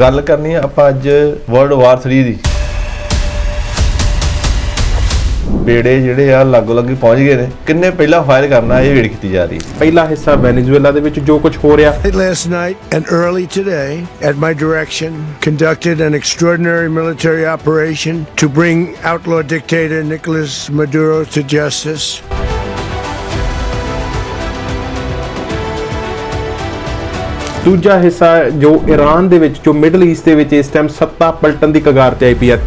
ਗੱਲ ਕਰਨੀ ਆ ਆਪਾਂ ਅੱਜ ਵਰਲਡ ਵਾਰ 3 ਦੀ ਬੇੜੇ ਜਿਹੜੇ ਆ ਲਾਗੋ ਲੱਗੀ ਪਹੁੰਚ ਗਏ ਨੇ ਕਿੰਨੇ ਪਹਿਲਾਂ ਫਾਇਰ ਕਰਨਾ ਇਹ ਵੇੜ ਕੀਤੀ ਜਾ ਰਹੀ ਪਹਿਲਾ ਹਿੱਸਾ ਵੈਨੇਜ਼ੁਏਲਾ ਦੇ ਵਿੱਚ ਜੋ ਕੁਝ ਹੋ ਰਿਹਾ Last night and early today, at my direction, conducted an extraordinary military operation to bring outlaw dictator Nicolas Maduro to justice. ਦੂਜਾ ਹਿੱਸਾ ਜੋ ਈਰਾਨ ਦੇ ਵਿੱਚ ਜੋ ਮਿਡਲ ਈਸਟ ਦੇ ਵਿੱਚ ਇਸ ਟਾਈਮ ਸੱਤਾ ਪਲਟਣ ਦੀ ਕਗਾਰ ਤੇ ਆਈ ਪਈ ਹੈ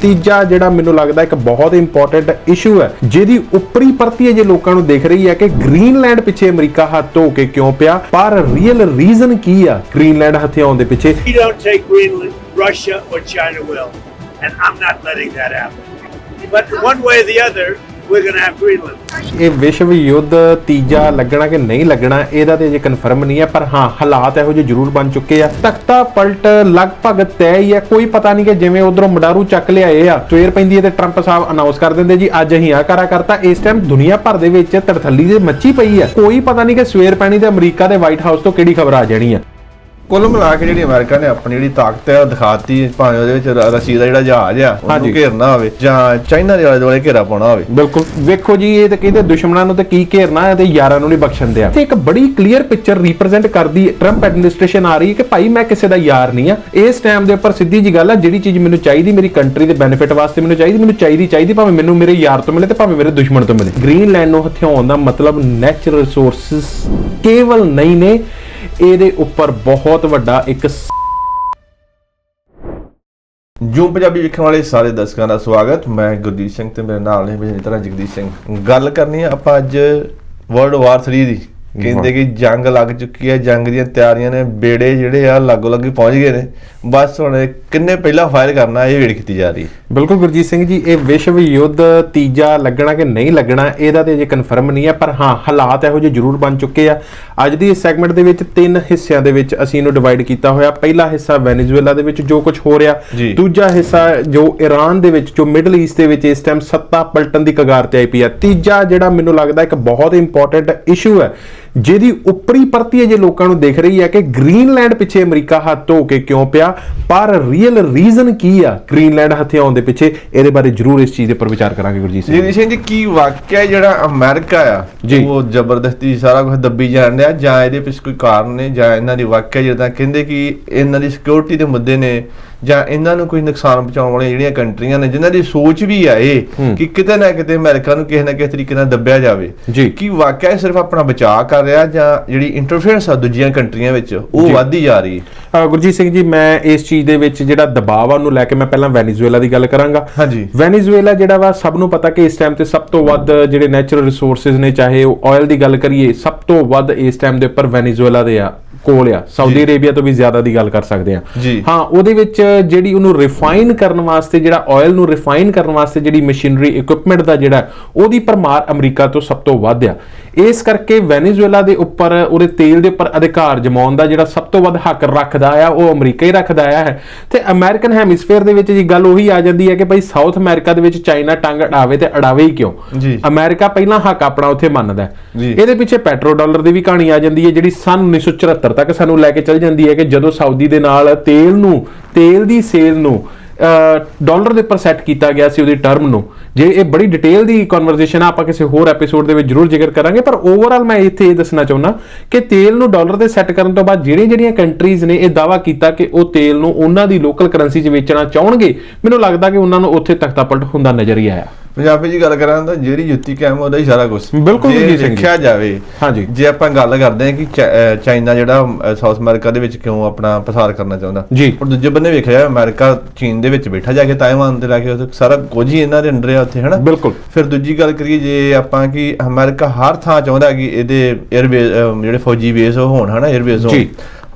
ਤੀਜਾ ਜਿਹੜਾ ਮੈਨੂੰ ਲੱਗਦਾ ਇੱਕ ਬਹੁਤ ਇੰਪੋਰਟੈਂਟ ਇਸ਼ੂ ਹੈ ਜਿਹਦੀ ਉੱਪਰੀ ਪਰਤੀ ਹੈ ਜੇ ਲੋਕਾਂ ਨੂੰ ਦਿਖ ਰਹੀ ਹੈ ਕਿ ਗ੍ਰੀਨਲੈਂਡ ਪਿੱਛੇ ਅਮਰੀਕਾ ਹੱਥ ਧੋ ਕੇ ਕਿਉਂ ਪਿਆ ਪਰ ਰੀਅਲ ਰੀਜ਼ਨ ਕੀ ਆ ਗ੍ਰੀਨਲੈਂਡ ਹਥਿਆਉਣ ਦੇ ਪਿੱਛੇ we don't take Greenland, Russia or China will. And I'm not letting that happen. But one way or the other, we're going to have Greenland. ਇਹ ਵਿਸ਼ਵ ਯੁੱਧ ਤੀਜਾ ਲੱਗਣਾ ਕਿ ਨਹੀਂ ਲੱਗਣਾ, ਇਹਦਾ ਤੇ ਅਜੇ ਕਨਫਰਮ ਨਹੀਂ ਹੈ, ਪਰ ਹਾਂ, ਹਾਲਾਤ ਇਹੋ ਜਿਹੇ ਜ਼ਰੂਰ ਬਣ ਚੁੱਕੇ ਆ। ਤਖਤਾ ਪਲਟ ਲਗਭਗ ਤੈਅ ਹੀ ਹੈ, ਕੋਈ ਪਤਾ ਨਹੀਂ ਕਿ ਜਿਵੇਂ ਉਧਰੋਂ ਮਡਾਰੂ ਚੱਕ ਲਿਆਏ ਆ ਸਵੇਰ ਪੈਂਦੀ ਹੈ ਤੇ ਟਰੰਪ ਸਾਹਿਬ ਅਨਾਉਂਸ ਕਰ ਦਿੰਦੇ ਜੀ, ਅੱਜ ਅਸੀਂ ਆ ਕਰਾ ਕਰਤਾ, ਇਸ ਟਾਈਮ ਦੁਨੀਆ ਭਰ ਦੇ ਵਿੱਚ ਤੜਥੱਲੀ ਦੇ ਮੱਚੀ ਪਈ ਹੈ। ਕੋਈ ਪਤਾ ਨਹੀਂ ਕਿ ਸਵੇਰ ਪੈਣੀ ਤੇ ਅਮਰੀਕਾ ਦੇ ਵਾਈਟ ਹਾਊਸ ਤੋਂ ਕਿਹੜੀ ਖਬਰ ਆ ਜਾਣੀ ਹੈ। ਕੁੱਲ ਮਿਲਾ ਕੇ ਜਿਹੜੀ ਅਮਰੀਕਾ ਨੇ ਆਪਣੀ ਜਿਹੜੀ ਤਾਕਤ ਹੈ ਉਹ ਦਿਖਾਤੀ ਭਾਵੇਂ ਉਹਦੇ ਵਿੱਚ ਰ- ਰਸ਼ੀਦ ਦਾ ਜਿਹੜਾ ਜਹਾਜ਼ ਆ ਉਹਨੂੰ। ਘੇਰਨਾ ਹੋਵੇ ਜਾਂ ਚਾਈਨਾ ਦੇ ਆਲੇ ਦੁਆਲੇ ਘੇਰਾ ਪਾਉਣਾ ਹੋਵੇ। ਬਿਲਕੁਲ। ਵੇਖੋ ਜੀ ਇਹ ਤਾਂ ਕਹਿੰਦੇ ਦੁਸ਼ਮਣਾਂ ਨੂੰ ਤੇ ਕੀ ਘੇਰਨਾ ਹੈ ਤੇ ਯਾਰਾਂ ਨੂੰ ਨਹੀਂ ਬਖਸ਼ਣ ਦਿਆ। ਤੇ ਇੱਕ ਬੜੀ ਕਲੀਅਰ ਪਿਕਚਰ ਰਿਪਰੈਜ਼ੈਂਟ ਕਰਦੀ ਟਰੰਪ ਐਡਮਿਨਿਸਟ੍ਰੇਸ਼ਨ ਆ ਰਹੀ ਹੈ ਕਿ ਭਾਈ ਮੈਂ ਕਿਸੇ ਦਾ ਯਾਰ ਨਹੀਂ ਆ। ਇਸ ਟਾਈਮ ਦੇ ਉੱਪਰ ਸਿੱਧੀ ਜੀ ਗੱਲ ਆ ਜਿਹੜੀ ਚੀਜ਼ ਮੈਨੂੰ ਚਾਹੀਦੀ ਮੇਰੀ ਕੰਟਰੀ ਦੇ ਬੈਨੀਫਿਟ ਵਾਸਤੇ ਮੈਨੂੰ ਚਾਹੀਦੀ ਮੈਨੂੰ ਚਾਹੀਦੀ ਚਾਹੀਦੀ ਭਾਵੇਂ ਮੈਨੂੰ ਮੇਰੇ ਯਾਰ ਤੋਂ ਮਿਲੇ ਤੇ ਭਾਵੇਂ ਮੇਰੇ ਦੁਸ਼ਮਣ ਤੋਂ ਮਿਲੇ। ਗ੍ਰੀਨਲੈਂਡ ਨੂੰ ਹਥਿਆਉਣ ਦਾ ਮਤਲਬ ਨੈਚੁਰਲ ਰਿਸੋਰਸਸ ਕੇਵਲ ਨਹੀਂ ਨੇ। ਇਹਦੇ ਉੱਪਰ ਬਹੁਤ ਵੱਡਾ ਇੱਕ ਜੂ ਪੰਜਾਬੀ ਵੇਖਣ ਵਾਲੇ ਸਾਰੇ ਦਰਸ਼ਕਾਂ ਦਾ ਸਵਾਗਤ। ਮੈਂ ਗੁਰਦੀਪ ਸਿੰਘ ਤੇ ਮੇਰੇ ਨਾਲ ਨੇ ਮੇਰੀ ਤਰ੍ਹਾਂ ਜਗਦੀਸ਼ ਸਿੰਘ। ਗੱਲ ਕਰਨੀ ਆ ਆਪਾਂ ਅੱਜ ਵਰਲਡ ਵਾਰ 3 ਦੀ। ਕਹਿੰਦੇ ਕਿ ਜੰਗ ਲੱਗ ਚੁੱਕੀ ਹੈ ਜੰਗ ਦੀਆਂ ਤਿਆਰੀਆਂ ਨੇ ਬੇੜੇ ਜਿਹੜੇ ਆ ਲਾਗੋ ਲੱਗੀ ਪਹੁੰਚ ਗਏ ਨੇ। ਬਸ ਹੁਣ ਕਿੰਨੇ ਪਹਿਲਾਂ ਫਾਇਰ ਕਰਨਾ ਇਹ ਵੇੜ ਕੀਤੀ ਜਾ ਰਹੀ ਹੈ। ਬਿਲਕੁਲ ਗੁਰਜੀਤ ਸਿੰਘ ਜੀ ਇਹ ਵਿਸ਼ਵ ਯੁੱਧ ਤੀਜਾ ਲੱਗਣਾ ਕਿ ਨਹੀਂ ਲੱਗਣਾ ਇਹਦਾ ਤੇ ਅਜੇ ਕਨਫਰਮ ਨਹੀਂ ਹੈ ਪਰ ਹਾਂ ਹਾਲਾਤ ਇਹੋ ਜਿਹੇ ਜ਼ਰੂਰ ਬਣ ਚੁੱਕੇ ਆ। ਅੱਜ ਦੀ ਇਸ ਸੈਗਮੈਂਟ ਦੇ ਵਿੱਚ ਤਿੰਨ ਹਿੱਸਿਆਂ ਦੇ ਵਿੱਚ ਅਸੀਂ ਇਹਨੂੰ ਡਿਵਾਈਡ ਕੀਤਾ ਹੋਇਆ। ਪਹਿਲਾ ਹਿੱਸਾ ਵੈਨੇਜ਼ੁਏਲਾ ਦੇ ਵਿੱਚ ਜੋ ਕੁਝ ਹੋ ਰਿਹਾ। ਦੂਜਾ ਹਿੱਸਾ ਜੋ ਈਰਾਨ ਦੇ ਵਿੱਚ ਜੋ ਮਿਡਲ ਈਸਟ ਦੇ ਵਿੱਚ ਇਸ ਟਾਈਮ ਸੱਤਾ ਪਲਟਣ ਦੀ ਕਗਾਰ ਤੇ ਆਈ ਪਈ ਹੈ। ਤੀਜਾ ਜਿਹੜਾ ਮੈਨੂੰ ਲੱਗਦਾ ਇੱਕ ਬਹੁਤ ਇੰਪੋਰਟੈਂਟ ਇਸ਼ੂ ਹੈ ਜਿਹਦੀ ਉੱਪਰੀ ਪਰਤੀ ਹੈ ਜੇ ਲੋਕਾਂ ਨੂੰ ਦਿਖ ਰਹੀ ਹੈ ਕਿ ਗ੍ਰੀਨਲੈਂਡ ਪਿੱਛੇ ਅਮਰੀਕਾ ਹੱਥ ਧੋ ਕੇ ਕਿਉਂ ਪਿਆ ਪਰ ਰੀਅਲ ਰੀਜ਼ਨ ਕੀ ਆ ਗ੍ਰੀਨਲੈਂਡ ਹਥਿਆਉਣ ਦੇ ਪਿੱਛੇ ਇਹਦੇ ਬਾਰੇ ਜ਼ਰੂਰ ਇਸ ਚੀਜ਼ ਦੇ ਉੱਪਰ ਵਿਚਾਰ ਕਰਾਂਗੇ ਗੁਰਜੀਤ ਸਿੰਘ ਸਿੰਘ ਜੀ ਕੀ ਵਾਕਿਆ ਜਿਹੜਾ ਅਮਰੀਕਾ ਆ ਜੀ। ਉਹ ਜ਼ਬਰਦਸਤੀ ਸਾਰਾ ਕੁਝ ਦੱਬੀ ਜਾਣ ਡਿਆ ਜਾਂ ਇਹਦੇ ਪਿੱਛੇ ਕੋਈ ਕਾਰਨ ਨੇ ਜਾਂ ਇਹਨਾਂ ਦੀ ਵਾਕਿਆ ਜਿੱਦਾਂ ਕਹਿੰਦੇ ਕਿ ਇਹਨਾਂ ਦੀ ਸਿਕਿਉਰਿਟੀ ਦੇ ਮੁੱਦੇ ਨੇ ਜਾਂ ਇਹਨਾਂ ਨੂੰ ਕੋਈ ਨੁਕਸਾਨ ਪਹੁੰਚਾਉਣ ਵਾਲੀਆਂ ਜਿਹੜੀਆਂ ਕੰਟਰੀਆਂ ਨੇ ਜਿਨ੍ਹਾਂ ਦੀ ਸੋਚ ਵੀ ਆ ਇਹ। ਕਿ ਕਿਤੇ ਨਾ ਕਿਤੇ ਅਮਰੀਕਾ ਨੂੰ ਕਿਸੇ ਨਾ ਕਿਸੇ ਤਰੀਕੇ ਨਾਲ ਦੱਬਿਆ ਜਾਵੇ। ਕੀ ਵਾਕਿਆ ਇਹ ਸਿਰਫ ਆਪਣਾ ਬਚਾਅ ਕਰ ਰਿਹਾ ਜਾਂ ਜਿਹੜੀ ਇੰਟਰਫੇਰੈਂਸ ਆ ਦੂਜੀਆਂ ਕੰਟਰੀਆਂ ਵਿੱਚ ਉਹ। ਵੱਧਦੀ ਜਾ ਰਹੀ ਹੈ ਗੁਰਜੀਤ ਸਿੰਘ ਜੀ ਮੈਂ ਇਸ ਚੀਜ਼ ਦੇ ਵਿੱਚ ਜਿਹੜਾ ਦਬਾਅ ਆ ਉਹਨੂੰ ਲੈ ਕੇ ਮੈਂ ਪਹਿਲਾਂ ਵੈਨੇਜ਼ੁਏਲਾ ਦੀ ਗੱਲ ਕਰਾਂਗਾ ਹਾਂਜੀ। ਵੈਨੇਜ਼ੁਏਲਾ ਜਿਹੜਾ ਵਾ ਸਭ ਨੂੰ ਪਤਾ ਕਿ ਇਸ ਟਾਈਮ ਤੇ ਸਭ ਤੋਂ ਵੱਧ ਜਿਹੜੇ ਨੈਚੁਰਲ ਰਿਸੋਰਸਸ ਨੇ ਚਾਹੇ ਉਹ ਆਇਲ ਦੀ ਗੱਲ ਕਰੀਏ ਸਭ ਤੋਂ ਵੱਧ ਇਸ ਟਾਈਮ ਦੇ ਉੱਪਰ ਵੈਨੇਜ਼ੁਏਲਾ ਦੇ ਆ ਕੋਲ ਆ। ਸਾਊਦੀ ਅਰੇਬੀਆ ਤੋਂ ਵੀ ਜ਼ਿਆਦਾ ਦੀ ਗੱਲ ਕਰ ਸਕਦੇ ਆ। ਹਾਂ ਉਹਦੇ ਵਿੱਚ ਜਿਹੜੀ ਉਹਨੂੰ ਰਿਫਾਈਨ ਕਰਨ ਵਾਸਤੇ ਜਿਹੜਾ ਆਇਲ ਨੂੰ ਰਿਫਾਈਨ ਕਰਨ ਵਾਸਤੇ ਜਿਹੜੀ ਮਸ਼ੀਨਰੀ ਇਕਵਿਪਮੈਂਟ ਦਾ ਜਿਹੜਾ ਉਹਦੀ ਪਰਮਾਰ ਅਮਰੀਕਾ ਤੋਂ ਸਭ ਤੋਂ ਵੱਧ ਆ। ਇਸ ਕਰਕੇ ਵੈਨੇਜ਼ੁਏਲਾ ਦੇ ਉੱਪਰ ਉਹਦੇ ਤੇਲ ਦੇ ਉੱਪਰ ਅਧਿਕਾਰ ਜਮਾਉਣ ਦਾ ਜਿਹੜਾ ਸਭ ਤੋਂ ਵੱਧ ਹੱਕ ਰੱਖਦਾ ਆ ਉਹ ਅਮਰੀਕਾ ਹੀ ਰੱਖਦਾ ਆ। ਹੈ ਤੇ ਅਮਰੀਕਨ ਹੈਮਿਸਫੇਅਰ ਦੇ ਵਿੱਚ ਜੀ ਗੱਲ ਉਹੀ ਆ ਜਾਂਦੀ ਹੈ ਕਿ ਭਾਈ ਸਾਊਥ ਅਮਰੀਕਾ ਦੇ ਵਿੱਚ ਚਾਈਨਾ ਟੰਗ ਅਡਾਵੇ ਤੇ ਅਡਾਵੇ ਹੀ ਕਿਉਂ। ਅਮਰੀਕਾ ਪਹਿਲਾਂ ਹੱਕ ਆਪਣਾ ਉੱਥੇ ਮੰਨਦਾ। ਇਹਦੇ ਪਿੱਛੇ ਪੈਟਰੋ ਡਾਲਰ ਦੀ ਵੀ ਕਹਾਣੀ ਆ ਜਾਂਦੀ ਹੈ ਜਿਹੜੀ ਸਨ 1974 ਤੱਕ ਸਾਨੂੰ ਲੈ ਕੇ ਚੱਲ ਜਾਂਦੀ ਹੈ ਕਿ ਜਦੋਂ ਸਾਊਦੀ ਦੇ ਨਾਲ ਤੇਲ ਨੂੰ, ਤੇਲ ਦੀ ਸੇਲ ਨੂੰ ਡਾਲਰ ਦੇ ਉੱਪਰ ਸੈੱਟ ਕੀਤਾ ਗਿਆ ਸੀ ਉਹਦੀ ਟਰਮ ਨੂੰ, ਜੇ ਇਹ ਬੜੀ ਡਿਟੇਲ ਦੀ ਕਨਵਰਸੇਸ਼ਨ ਆਪਾਂ ਕਿਸੇ ਹੋਰ ਐਪੀਸੋਡ ਦੇ ਵਿੱਚ ਜ਼ਰੂਰ ਜ਼ਿਕਰ ਕਰਾਂਗੇ, ਪਰ ਓਵਰਆਲ ਮੈਂ ਇੱਥੇ ਇਹ ਦੱਸਣਾ ਚਾਹੁੰਦਾ ਕਿ ਤੇਲ ਨੂੰ ਡਾਲਰ ਤੇ ਸੈੱਟ ਕਰਨ ਤੋਂ ਬਾਅਦ ਜਿਹੜੀਆਂ ਜਿਹੜੀਆਂ ਕੰਟਰੀਜ਼ ਨੇ ਇਹ ਦਾਵਾ ਕੀਤਾ ਕਿ ਉਹ ਤੇਲ ਨੂੰ ਉਹਨਾਂ ਦੀ ਲੋਕਲ ਕਰੰਸੀ 'ਚ ਵੇਚਣਾ ਚਾਹਣਗੇ, ਮੈਨੂੰ ਲੱਗਦਾ ਕਿ ਉਹਨਾਂ ਨੂੰ ਉੱਥੇ ਤਖਤਾਪਲਟ ਹੁੰਦਾ ਨਜ਼ਰ ਹੀ ਆਇਆ। ਪੰਜਾਬੀ ਜੀ ਗੱਲ ਕਰਾਂ ਤਾਂ ਜਿਹੜੀ ਜੁੱਤੀ ਕਾਇਮ ਉਹਦਾ ਹੀ ਸਾਰਾ ਕੁਝ ਬਿਲਕੁਲ ਜੀ। ਦੇਖਿਆ ਜਾਵੇ ਹਾਂਜੀ। ਜੇ ਆਪਾਂ ਗੱਲ ਕਰਦੇ ਹਾਂ ਕਿ ਚਾਈਨਾ ਜਿਹੜਾ ਸਾਊਥ ਅਮਰੀਕਾ ਦੇ ਵਿੱਚ ਕਿਉਂ ਆਪਣਾ ਪਸਾਰ ਕਰਨਾ ਚਾਹੁੰਦਾ ਜੀ। ਪਰ ਦੂਜੇ ਬੰਨੇ ਵੇਖਿਆ ਅਮਰੀਕਾ ਚੀਨ ਦੇ ਵਿੱਚ ਬੈਠਾ ਜਾ ਕੇ ਤਾਇਵਾਨ ਤੇ ਲਾ ਕੇ ਸਾਰਾ ਕੁਝ ਹੀ ਇਹਨਾਂ ਦੇ ਅੰਡਰ ਆ ਉੱਥੇ ਹਨਾ ਬਿਲਕੁਲ। ਫਿਰ ਦੂਜੀ ਗੱਲ ਕਰੀਏ ਜੇ ਆਪਾਂ ਕਿ ਅਮਰੀਕਾ ਹਰ ਥਾਂ ਚਾਹੁੰਦਾ ਕਿ ਇਹਦੇ 에ਅਰਬੇਸ ਜਿਹੜੇ ਫੌਜੀ ਬੇਸ ਹੋਣ ਹਨਾ 에ਅਰਬੇਸ ਹੋਣ ਜੀ।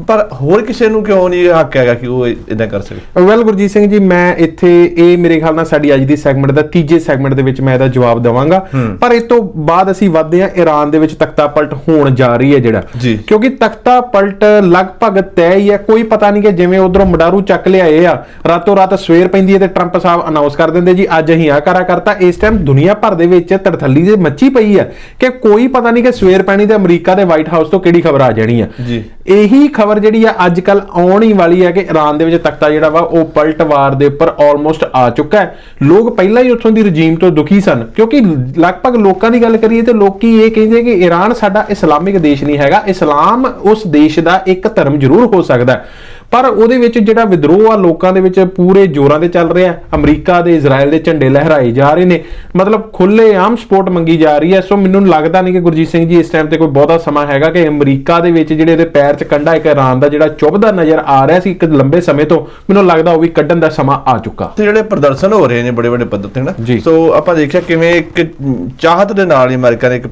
ਪਰ ਹੋਰ ਕਿਸੇ ਨੂੰ ਕਿਉਂ ਨਹੀਂ ਇਹ ਹੱਕ ਹੈਗਾ ਕਿ ਉਹ ਇਦਾਂ ਕਰ ਸਕੇ? ਵੈਲ ਗੁਰਜੀਤ ਸਿੰਘ ਜੀ ਮੈਂ ਇੱਥੇ ਇਹ ਮੇਰੇ ਖਿਆਲ ਨਾਲ ਸਾਡੀ ਅੱਜ ਦੀ ਸੈਗਮੈਂਟ ਦਾ ਤੀਜੇ ਸੈਗਮੈਂਟ ਦੇ ਵਿੱਚ ਮੈਂ ਇਹਦਾ ਜਵਾਬ ਦਵਾਂਗਾ। ਪਰ ਇਸ ਤੋਂ ਬਾਅਦ ਅਸੀਂ ਵੱਧਦੇ ਹਾਂ ਈਰਾਨ ਦੇ ਵਿੱਚ ਤਖਤਾ ਪਲਟ ਹੋਣ ਜਾ ਰਹੀ ਹੈ ਜਿਹੜਾ। ਕਿਉਂਕਿ ਤਖਤਾ ਪਲਟ ਲਗਭਗ ਤੈਅ ਹੀ ਹੈ। ਕੋਈ ਪਤਾ ਨਹੀਂ ਕਿ ਜਿਵੇਂ ਉਧਰੋਂ ਮਡਾਰੂ ਚੱਕ ਲਿਆਏ ਆ ਰਾਤੋਂ ਰਾਤ ਸਵੇਰ ਪੈਂਦੀ ਹੈ ਤੇ ਟਰੰਪ ਸਾਹਿਬ ਅਨਾਉਂਸ ਕਰ ਦਿੰਦੇ ਜੀ ਅੱਜ ਅਸੀਂ ਆ ਕਰਾ ਕਰਤਾ। ਇਸ ਟਾਈਮ ਦੁਨੀਆ ਭਰ ਦੇ ਵਿੱਚ ਤੜਥੱਲੀ ਦੇ ਮੱਚੀ ਪਈ ਹੈ ਕਿ ਕੋਈ ਪਤਾ ਨਹੀਂ ਕਿ ਸਵੇਰ ਪੈਣੀ ਤੇ ਅਮਰੀਕਾ ਦੇ ਵਾਈਟ ਹਾਊਸ ਤੋਂ ਕਿਹੜੀ ਖਬਰ ਆ ਜਾਣੀ ਆ। ਜੀ। ਇਹੀ ਖਬਰ ਜਿਹੜੀ ਆ ਅੱਜ ਕੱਲ ਆਉਣ ਵਾਲੀ ਹੈ ਕਿ ਈਰਾਨ ਦੇ ਵਿੱਚ ਤਖਤਾ ਜਿਹੜਾ ਵਾ, ਉਹ ਪਲਟਵਾਰ ਦੇ ਉੱਪਰ ਆਲਮੋਸਟ ਆ ਚੁੱਕਾ ਹੈ। ਲੋਕ ਪਹਿਲਾਂ ਹੀ ਉੱਥੋਂ ਦੀ ਰਜੀਮ ਤੋਂ ਦੁਖੀ ਸਨ, ਕਿਉਂਕਿ ਲਗਭਗ ਲੋਕਾਂ ਦੀ ਗੱਲ ਕਰੀਏ ਤੇ ਲੋਕੀ ਇਹ ਕਹਿੰਦੇ ਕਿ ਈਰਾਨ ਸਾਡਾ ਇਸਲਾਮਿਕ ਦੇਸ਼ ਨਹੀਂ ਹੈਗਾ, ਇਸਲਾਮ ਉਸ ਦੇਸ਼ ਦਾ ਇੱਕ ਧਰਮ ਜ਼ਰੂਰ ਹੋ ਸਕਦਾ ਹੈ। ਪਰ ਉਹਦੇ ਵਿੱਚ ਜਿਹੜਾ ਵਿਦਰੋਹ ਆ ਲੋਕਾਂ ਦੇ ਵਿੱਚ ਪੂਰੇ ਜ਼ੋਰਾਂ ਤੇ ਚੱਲ ਰਿਹਾ। ਅਮਰੀਕਾ ਦੇ ਇਜ਼ਰਾਈਲ ਦੇ ਝੰਡੇ ਲਹਿਰਾਏ ਜਾ ਰਹੇ ਨੇ। ਮਤਲਬ ਖੁੱਲੇ ਆਮ ਸਪੋਰਟ ਮੰਗੀ ਜਾ ਰਹੀ ਹੈ। ਸੋ ਮੈਨੂੰ ਲੱਗਦਾ ਨਹੀਂ ਕਿ ਗੁਰਜੀਤ ਸਿੰਘ ਜੀ ਇਸ ਟਾਈਮ ਤੇ ਕੋਈ ਬਹੁਤਾ ਸਮਾਂ ਹੈਗਾ ਕਿ ਅਮਰੀਕਾ ਦੇ ਵਿੱਚ ਜਿਹੜੇ ਇਹਦੇ ਪੈਰ 'ਚ ਕੰਡਾ ਇੱਕ ਇਰਾਨ ਦਾ ਜਿਹੜਾ ਚੁੱਭਦਾ ਨਜ਼ਰ ਆ ਰਿਹਾ ਸੀ ਇੱਕ ਲੰਬੇ ਸਮੇਂ ਤੋਂ ਮੈਨੂੰ ਲੱਗਦਾ ਉਹ ਵੀ ਕੱਢਣ ਦਾ ਸਮਾਂ ਆ ਚੁੱਕਾ। ਤੇ ਜਿਹੜੇ ਪ੍ਰਦਰਸ਼ਨ ਹੋ ਰਹੇ ਨੇ ਬੜੇ ਵੱਡੇ ਪੱਧਰ ਤੇ ਨਾ। ਸੋ ਆਪਾਂ ਦੇਖਿਆ ਕਿਵੇਂ ਇੱਕ ਚਾਹਤ ਦੇ ਨਾਲ ਹੀ ਅਮਰੀਕਾ ਨੇ ਇੱਕ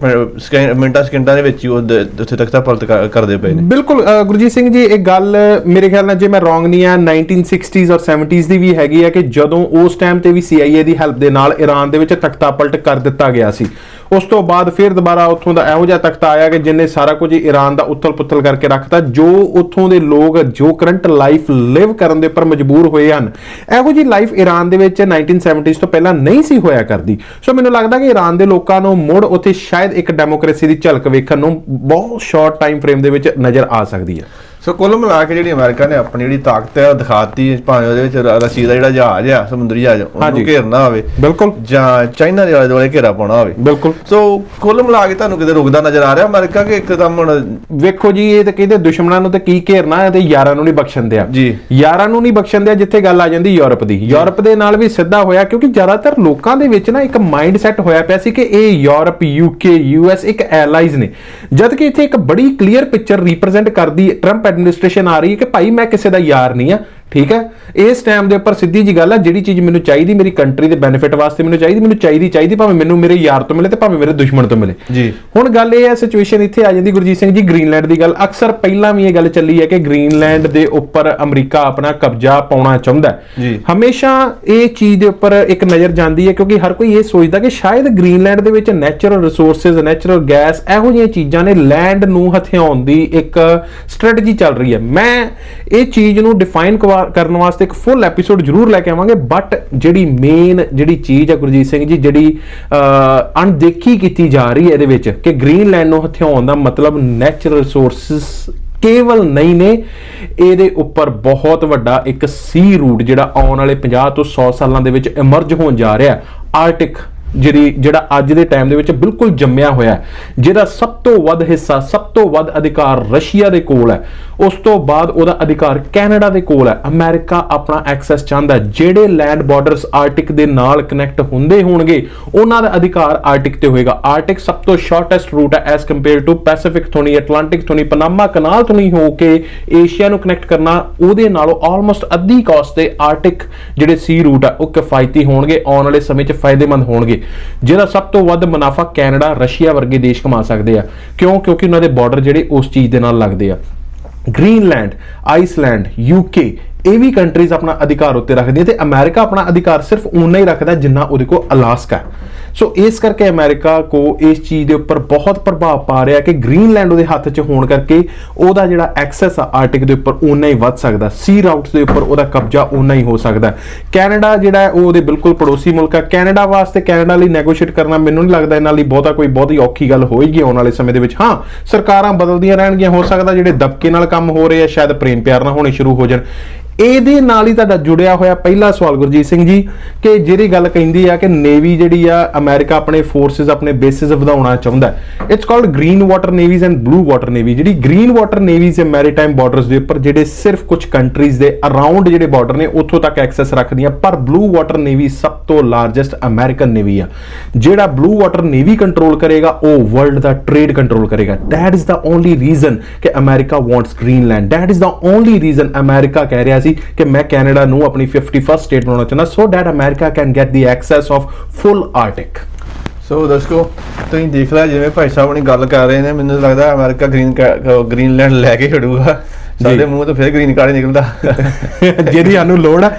ਮਿੰਟਾਂ ਸਕਿੰਟਾਂ ਦੇ ਵਿੱਚ ਹੀ ਉਹ ਦ- ਉੱਥੇ ਤਖਤਾ ਪਲਟ ਕਰ- ਕਰਦੇ ਪਏ ਨੇ। ਬਿਲਕੁਲ ਗੁਰਜੀਤ ਸਿੰਘ ਜੀ ਇਹ ਗੱਲ ਮੇਰੇ ਖਿਆਲ ਨਾਲ ਜੇ ਮੈਂ ਰੋਂਗ ਨਹੀਂ ਆ 1960s ਔਰ 70s ਦੀ ਵੀ ਹੈਗੀ ਹੈ ਕਿ ਜਦੋਂ ਉਸ ਟਾਈਮ ਤੇ ਵੀ CIA ਦੀ ਹੈਲਪ ਦੇ ਨਾਲ ਈਰਾਨ ਦੇ ਵਿੱਚ ਤਖਤਾ ਪਲਟ ਕਰ ਦਿੱਤਾ ਗਿਆ ਸੀ। ਉਸ ਤੋਂ ਬਾਅਦ ਫਿਰ ਦੁਬਾਰਾ ਉੱਥੋਂ ਦਾ ਇਹੋ ਜਿਹਾ ਤਖਤਾ ਆਇਆ ਕਿ ਜਿਨੇ ਸਾਰਾ ਕੁਝ ਈਰਾਨ ਦਾ ਉਥਲ-ਪੁਥਲ ਕਰਕੇ ਰੱਖਤਾ, ਜੋ ਉੱਥੋਂ ਦੇ ਲੋਕ, ਜੋ ਕਰੰਟ ਲਾਈਫ ਲਿਵ ਕਰਨ ਦੇ ਉੱਪਰ ਮਜਬੂਰ ਹੋਏ ਹਨ। ਇਹੋ ਜੀ ਲਾਈਫ ਈਰਾਨ ਦੇ ਵਿੱਚ 1970s ਤੋਂ ਪਹਿਲਾਂ ਨਹੀਂ ਸੀ ਹੋਇਆ ਕਰਦੀ। ਸੋ ਮੈਨੂੰ ਲੱਗਦਾ ਕਿ ਈਰਾਨ ਦੇ ਲੋਕਾਂ ਨੂੰ ਮੁੜ ਉੱਥੇ ਸ਼ਾਇਦ ਇੱਕ ਡੈਮੋਕ੍ਰੇਸੀ ਦੀ ਝਲਕ ਵੇਖਣ ਨੂੰ ਬਹੁਤ ਸ਼ਾਰਟ ਟਾਈਮ ਫਰੇਮ ਦੇ ਵਿੱਚ ਨਜ਼ਰ ਆ ਸਕਦੀ ਹੈ। ਸੋ ਕੁੱਲ ਮਿਲਾ ਕੇ ਜਿਹੜੀ ਅਮਰੀਕਾ ਨੇ ਆਪਣੀ ਜਿਹੜੀ ਤਾਕਤ ਹੈ ਦਿਖਾਤੀ ਭਾਵੇਂ ਉਹਦੇ ਵਿੱਚ ਰ- ਰਸ਼ੀਦ ਦਾ ਜਿਹੜਾ ਜਹਾਜ਼ ਆ ਸਮੁੰਦਰੀ ਜਹਾਜ਼ ਉਹਨੂੰ। ਘੇਰਨਾ ਹੋਵੇ ਬਿਲਕੁਲ। ਜਾਂ ਚਾਈਨਾ ਦੇ ਆਲੇ ਦੁਆਲੇ ਘੇਰਾ ਪਾਉਣਾ ਹੋਵੇ। ਬਿਲਕੁਲ। ਸੋ ਕੁੱਲ ਮਿਲਾ ਕੇ ਤੁਹਾਨੂੰ ਕਿਤੇ ਰੁਕਦਾ ਨਜ਼ਰ ਆ ਰਿਹਾ ਅਮਰੀਕਾ ਕਿ ਇੱਕਦਮ ਹੁਣ ਵੇਖੋ ਜੀ ਇਹ ਤਾਂ ਕਹਿੰਦੇ ਦੁਸ਼ਮਣਾਂ ਨੂੰ ਤੇ ਕੀ ਘੇਰਨਾ ਹੈ ਤੇ ਯਾਰਾਂ ਨੂੰ ਨਹੀਂ ਬਖਸ਼ਣ ਦਿਆ ਜੀ। ਯਾਰਾਂ ਨੂੰ ਨਹੀਂ ਬਖਸ਼ਣ ਦਿਆ ਜਿੱਥੇ ਗੱਲ ਆ ਜਾਂਦੀ ਯੂਰਪ ਦੀ। ਯੂਰਪ ਦੇ ਨਾਲ ਵੀ ਸਿੱਧਾ ਹੋਇਆ ਕਿਉਂਕਿ ਜ਼ਿਆਦਾਤਰ ਲੋਕਾਂ ਦੇ ਵਿੱਚ ਨਾ ਇੱਕ ਮਾਈਂਡ ਸੈਟ ਹੋਇਆ ਪਿਆ ਸੀ ਕਿ ਇਹ ਯੂਰਪ ਯੂਕੇ ਯੂਐਸ ਇੱਕ ਐਲਾਈਜ਼ ਨੇ। ਜਦ ਕਿ ਇੱਥੇ ਇੱਕ ਬੜੀ ਕਲੀਅਰ ਪਿਕਚਰ ਰਿਪਰੈਜ਼ੈਂਟ ਕਰਦੀ ਟਰੰਪ ਐਡਮਿਨਿਸਟ੍ਰੇਸ਼ਨ ਆ ਰਹੀ ਹੈ ਕਿ ਭਾਈ ਮੈਂ ਕਿਸੇ ਦਾ ਯਾਰ ਨਹੀਂ ਆ ਠੀਕ ਹੈ? ਇਸ ਟਾਈਮ ਦੇ ਉੱਪਰ ਸਿੱਧੀ ਜੀ ਗੱਲ ਆ ਜਿਹੜੀ ਚੀਜ਼ ਮੈਨੂੰ ਚਾਹੀਦੀ ਮੇਰੀ ਕੰਟਰੀ ਦੇ ਬੈਨੀਫਿਟ ਵਾਸਤੇ ਮੈਨੂੰ ਚਾਹੀਦੀ ਮੈਨੂੰ ਚਾਹੀਦੀ ਚਾਹੀਦੀ ਭਾਵੇਂ ਮੈਨੂੰ ਮੇਰੇ ਯਾਰ ਤੋਂ ਮਿਲੇ ਤੇ ਭਾਵੇਂ ਮੇਰੇ ਦੁਸ਼ਮਣ ਤੋਂ ਮਿਲੇ। ਜੀ। ਹੁਣ ਗੱਲ ਇਹ ਹੈ ਸਿਚੁਏਸ਼ਨ ਇੱਥੇ ਆ ਜਾਂਦੀ ਗੁਰਜੀਤ ਸਿੰਘ ਜੀ ਗ੍ਰੀਨਲੈਂਡ ਦੀ ਗੱਲ। ਅਕਸਰ ਪਹਿਲਾਂ ਵੀ ਇਹ ਗੱਲ ਚੱਲੀ ਹੈ ਕਿ ਗ੍ਰੀਨਲੈਂਡ ਦੇ ਉੱਪਰ ਅਮਰੀਕਾ ਆਪਣਾ ਕਬਜ਼ਾ ਪਾਉਣਾ ਚਾਹੁੰਦਾ ਹੈ। ਜੀ। ਹਮੇਸ਼ਾ ਇਹ ਚੀਜ਼ ਦੇ ਉੱਪਰ ਇੱਕ ਨਜ਼ਰ ਜਾਂਦੀ ਹੈ ਕਿਉਂਕਿ ਹਰ ਕੋਈ ਇਹ ਸੋਚਦਾ ਕਿ ਸ਼ਾਇਦ ਗ੍ਰੀਨਲੈਂਡ ਦੇ ਵਿੱਚ ਨੈਚੁਰਲ ਰਿਸੋਰਸਸ ਨੈਚੁਰਲ ਗੈਸ ਇਹੋ ਜਿਹੀਆਂ ਚੀਜ਼ਾਂ ਨੇ ਲੈਂਡ ਨੂੰ ਹਥਿਆਉਣ ਦੀ ਇੱਕ ਸਟ੍ਰੈਟਜੀ ਚੱਲ ਰਹੀ ਹੈ। ਮੈਂ ਇਹ ਚੀਜ਼ ਨੂੰ ਡਿਫਾਈਨ ਕਰਨ ਵਾਸਤੇ ਇੱਕ ਫੁੱਲ ਐਪੀਸੋਡ ਜ਼ਰੂਰ ਲੈ ਕੇ ਆਵਾਂਗੇ ਬਟ ਜਿਹੜੀ ਮੇਨ ਜਿਹੜੀ ਚੀਜ਼ ਹੈ ਗੁਰਜੀਤ ਸਿੰਘ ਜੀ ਜਿਹੜੀ ਅਹ, ਅਣਦੇਖੀ ਕੀਤੀ ਜਾ ਰਹੀ ਹੈ ਇਹਦੇ ਵਿੱਚ ਕਿ ਗ੍ਰੀਨਲੈਂਡ ਨੂੰ ਹਥਿਆਉਣ ਦਾ ਮਤਲਬ ਨੈਚੁਰਲ ਰਿਸੋਰਸਸ ਕੇਵਲ ਨਹੀਂ ਨੇ ਇਹਦੇ ਉੱਪਰ ਬਹੁਤ ਵੱਡਾ ਇੱਕ ਸੀ ਰੂਟ ਜਿਹੜਾ ਆਉਣ ਵਾਲੇ 50 ਤੋਂ 100 ਸਾਲਾਂ ਦੇ ਵਿੱਚ ਐਮਰਜ ਹੋਣ ਜਾ ਰਿਹਾ ਆਰਟਿਕ ਜਿਹੜੀ ਜਿਹੜਾ ਅੱਜ ਦੇ ਟਾਈਮ ਦੇ ਵਿੱਚ ਬਿਲਕੁਲ ਜੰਮਿਆ ਹੋਇਆ ਜਿਹਦਾ ਸਭ ਤੋਂ ਵੱਧ ਹਿੱਸਾ ਸਭ ਤੋਂ ਵੱਧ ਅਧਿਕਾਰ ਰਸ਼ੀਆ ਦੇ ਕੋਲ ਹੈ। ਉਸ ਤੋਂ ਬਾਅਦ ਉਹਦਾ ਅਧਿਕਾਰ ਕੈਨੇਡਾ ਦੇ ਕੋਲ ਹੈ। ਅਮਰੀਕਾ ਆਪਣਾ ਐਕਸੈਸ ਚਾਹੁੰਦਾ ਜਿਹੜੇ ਲੈਂਡ ਬਾਰਡਰਸ ਆਰਟਿਕ ਦੇ ਨਾਲ ਕਨੈਕਟ ਹੁੰਦੇ ਹੋਣਗੇ, ਉਹਨਾਂ ਦਾ ਅਧਿਕਾਰ ਆਰਟਿਕ ਤੇ ਹੋਏਗਾ। ਆਰਟਿਕ ਸਭ ਤੋਂ ਸ਼ਾਰਟੈਸਟ ਰੂਟ ਹੈ ਐਸ ਕੰਪੇਅਰ ਟੂ ਪੈਸੀਫਿਕ ਤੋਂ ਨਹੀਂ ਐਟਲਾਂਟਿਕ ਤੋਂ ਨਹੀਂ ਪਨਾਮਾ ਕਨਾਲ ਤੋਂ ਨਹੀਂ ਹੋ ਕੇ ਏਸ਼ੀਆ ਨੂੰ ਕਨੈਕਟ ਕਰਨਾ, ਉਹਦੇ ਨਾਲੋਂ ਆਲਮੋਸਟ ਅੱਧੀ ਕਾਸਟ ਤੇ ਆਰਟਿਕ ਜਿਹੜੇ ਸੀ ਰੂਟ ਆ ਉਹ ਕਿਫਾਇਤੀ ਹੋਣਗੇ, ਆਉਣ ਵਾਲੇ ਸਮੇਂ 'ਚ ਫਾਇਦੇਮੰਦ ਹੋਣਗੇ। ਜਿਹਦਾ ਸਭ ਤੋਂ ਵੱਧ ਮੁਨਾਫਾ ਕੈਨੇਡਾ ਰਸ਼ੀਆ ਵਰਗੇ ਦੇਸ਼ ਕਮਾ ਸਕਦੇ ਆ। ਕਿਉਂ? ਕਿਉਂਕਿ ਉਹਨਾਂ ਦੇ ਬਾਰਡਰ ਜਿਹੜੇ ਉਸ ਚੀਜ਼ ਦੇ ਨਾਲ ਲੱਗਦੇ ਆ। ਗ੍ਰੀਨਲੈਂਡ, ਆਈਸਲੈਂਡ ਯੂਕੇ ਇਹ ਵੀ ਕੰਟਰੀਜ਼ ਆਪਣਾ ਅਧਿਕਾਰ ਉੱਤੇ ਰੱਖਦੀਆਂ ਤੇ ਅਮਰੀਕਾ ਆਪਣਾ ਅਧਿਕਾਰ ਸਿਰਫ ਉਨਾ ਹੀ ਰੱਖਦਾ ਜਿੰਨਾ ਉਹਦੇ ਕੋਲ ਅਲਾਸਕਾ ਹੈ। ਸੋ ਇਸ ਕਰਕੇ ਅਮਰੀਕਾ ਕੋ ਇਸ ਚੀਜ਼ ਦੇ ਉੱਪਰ ਬਹੁਤ ਪ੍ਰਭਾਵ ਪਾ ਰਿਹਾ ਕਿ ਗ੍ਰੀਨਲੈਂਡ ਉਹਦੇ ਹੱਥ 'ਚ ਹੋਣ ਕਰਕੇ ਉਹਦਾ ਜਿਹੜਾ ਐਕਸੈਸ ਆ ਆਰਟਿਕ ਦੇ ਉੱਪਰ ਉਨਾ ਹੀ ਵੱਧ ਸਕਦਾ। ਸੀ ਰਾਊਟਸ ਦੇ ਉੱਪਰ ਉਹਦਾ ਕਬਜ਼ਾ ਉਨਾ ਹੀ ਹੋ ਸਕਦਾ। ਕੈਨੇਡਾ ਜਿਹੜਾ ਉਹ ਉਹਦੇ ਬਿਲਕੁਲ ਪੜੋਸੀ ਮੁਲਕ ਆ। ਕੈਨੇਡਾ ਵਾਸਤੇ ਕੈਨੇਡਾ ਲਈ ਨੈਗੋਸ਼ੀਏਟ ਕਰਨਾ ਮੈਨੂੰ ਨਹੀਂ ਲੱਗਦਾ ਇਹਨਾਂ ਲਈ ਬਹੁਤਾ ਕੋਈ ਬਹੁਤੀ ਔਖੀ ਗੱਲ ਹੋਏਗੀ ਆਉਣ ਵਾਲੇ ਸਮੇਂ ਦੇ ਵਿੱਚ। ਹਾਂ, ਸਰਕਾਰਾਂ ਬਦਲਦੀਆਂ ਰਹਿਣਗੀਆਂ, ਹੋ ਸਕਦਾ ਜਿਹੜੇ ਦਬਕੇ ਨਾਲ ਕੰਮ ਹੋ ਰਹੇ ਆ, ਸ਼ਾਇਦ ਪ੍ਰੇਮ ਪਿਆਰ ਨਾਲ ਹੋਣੇ ਸ਼ੁਰੂ ਹੋ ਜਾਣ। ਇਹਦੇ ਨਾਲ ਹੀ ਤੁਹਾਡਾ ਜੁੜਿਆ ਹੋਇਆ ਪਹਿਲਾ ਸਵਾਲ ਗੁਰਜੀਤ ਸਿੰਘ ਜੀ, ਕਿ ਜਿਹੜੀ ਗੱਲ ਕਹਿੰਦੀ ਆ ਕਿ ਨੇਵੀ ਜਿਹੜੀ ਆ ਅਮਰੀਕਾ ਆਪਣੇ ਫੋਰਸਸ ਆਪਣੇ ਬੇਸਿਸ ਵਧਾਉਣਾ ਚਾਹੁੰਦਾ ਹੈ। It's called green water navies and blue water navy ਜਿਹੜੀ ਗ੍ਰੀਨ ਵਾਟਰ ਨੇਵੀਜ਼ ਹੈ ਮੈਰੀਟਾਈਮ ਬਾਰਡਰਸ ਦੇ ਉੱਪਰ, ਜਿਹੜੇ ਸਿਰਫ ਕੁਝ ਕੰਟਰੀਜ਼ ਦੇ ਅਰਾਊਂਡ ਜਿਹੜੇ ਬਾਰਡਰ ਨੇ, ਉੱਥੋਂ ਤੱਕ ਐਕਸੈਸ ਰੱਖਦੀਆਂ। ਪਰ ਬਲੂ ਵਾਟਰ ਨੇਵੀ ਸਭ ਤੋਂ ਲਾਰਜੈਸਟ ਅਮਰੀਕਨ ਨੇਵੀ ਆ। ਜਿਹੜਾ ਬਲੂ ਵਾਟਰ ਨੇਵੀ ਕੰਟਰੋਲ ਕਰੇਗਾ, ਉਹ ਵਰਲਡ ਦਾ ਟ੍ਰੇਡ ਕੰਟਰੋਲ ਕਰੇਗਾ। That is the only reason ਕਿ America wants Greenland that is the only reason America ਕਹਿ ਰਿਹਾ ਸੀ ਕਿ ਮੈਂ ਕੈਨੇਡਾ ਨੂੰ ਆਪਣੀ 51st ਸਟੇਟ ਬਣਾਉਣਾ ਚਾਹੁੰਦਾ। So that America can get the access of full Arctic so ਦਰਸ਼ਕੋ ਤੁਸੀਂ ਦੇਖ ਲਿਆ ਜਿਵੇਂ ਭਾਈ ਸਾਹਿਬ ਨੇ ਗੱਲ ਕਰ ਰਹੇ ਨੇ ਮੈਨੂੰ ਲੱਗਦਾ ਅਮਰੀਕਾ ਗ੍ਰੀਨ ਗ੍ਰੀਨਲੈਂਡ ਲੈ ਕੇ ਖੜੂਗਾ। ਸਾਡੇ ਮੂੰਹ ਤੋਂ ਫਿਰ ਗ੍ਰੀਨ ਕਾਰਡ ਨਿਕਲਦਾ। ਜਿਹਦੀ ਸਾਨੂੰ ਲੋੜ ਆ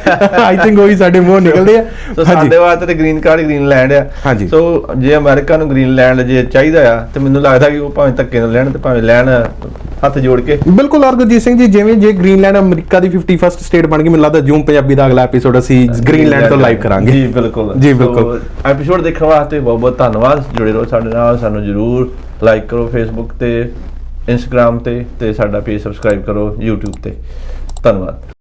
ਆਈ ਥਿੰਕ ਉਹੀ ਸਾਡੇ ਮੂੰਹ ਨਿਕਲਦੇ ਆ। ਸੋ ਸਾਡੇ ਵਾਸਤੇ ਤੇ ਗ੍ਰੀਨ ਕਾਰਡ ਗ੍ਰੀਨਲੈਂਡ ਆ। ਸੋ ਜੇ ਅਮਰੀਕਾ ਨੂੰ ਗ੍ਰੀਨਲੈਂਡ ਜੇ ਚਾਹੀਦਾ ਆ ਤੇ ਮੈਨੂੰ ਲੱਗਦਾ ਕਿ ਉਹ ਭਾਵੇਂ ਧੱਕੇ ਨਾਲ ਲੈਣ ਤੇ ਭਾਵੇਂ ਲੈਣ ਹੱਥ ਜੋੜ ਕੇ। ਬਿਲਕੁਲ ਔਰ ਗੁਰਜੀਤ ਸਿੰਘ ਜੀ ਜਿਵੇਂ ਜੇ ਗ੍ਰੀਨਲੈਂਡ ਅਮਰੀਕਾ ਦੀ 51st ਸਟੇਟ ਬਣ ਗਈ ਮੈਨੂੰ ਲੱਗਦਾ ਜੂਮ ਪੰਜਾਬੀ ਦਾ ਅਗਲਾ ਐਪੀਸੋਡ ਅਸੀਂ ਗ੍ਰੀਨਲੈਂਡ ਤੋਂ ਲਾਈਵ ਕਰਾਂਗੇ। ਜੀ ਬਿਲਕੁਲ। ਜੀ ਬਿਲਕੁਲ। ਐਪੀਸੋਡ ਦੇਖਣ ਵਾਸਤੇ ਬਹੁਤ ਬਹੁਤ ਧੰਨਵਾਦ। ਜੁੜੇ ਰਹੋ ਸਾਡੇ ਨਾਲ ਸਾਨੂੰ ਜਰੂਰ ਲਾਈਕ ਕਰੋ ਫੇਸਬੁੱਕ ਤੇ ਇੰਸਟਾਗ੍ਰam ਤੇ ਤੇ ਸਾਡਾ ਪੇਜ ਸਬਸਕ੍ਰਾਈਬ ਕਰੋ YouTube ਤੇ। ਧੰਨਵਾਦ।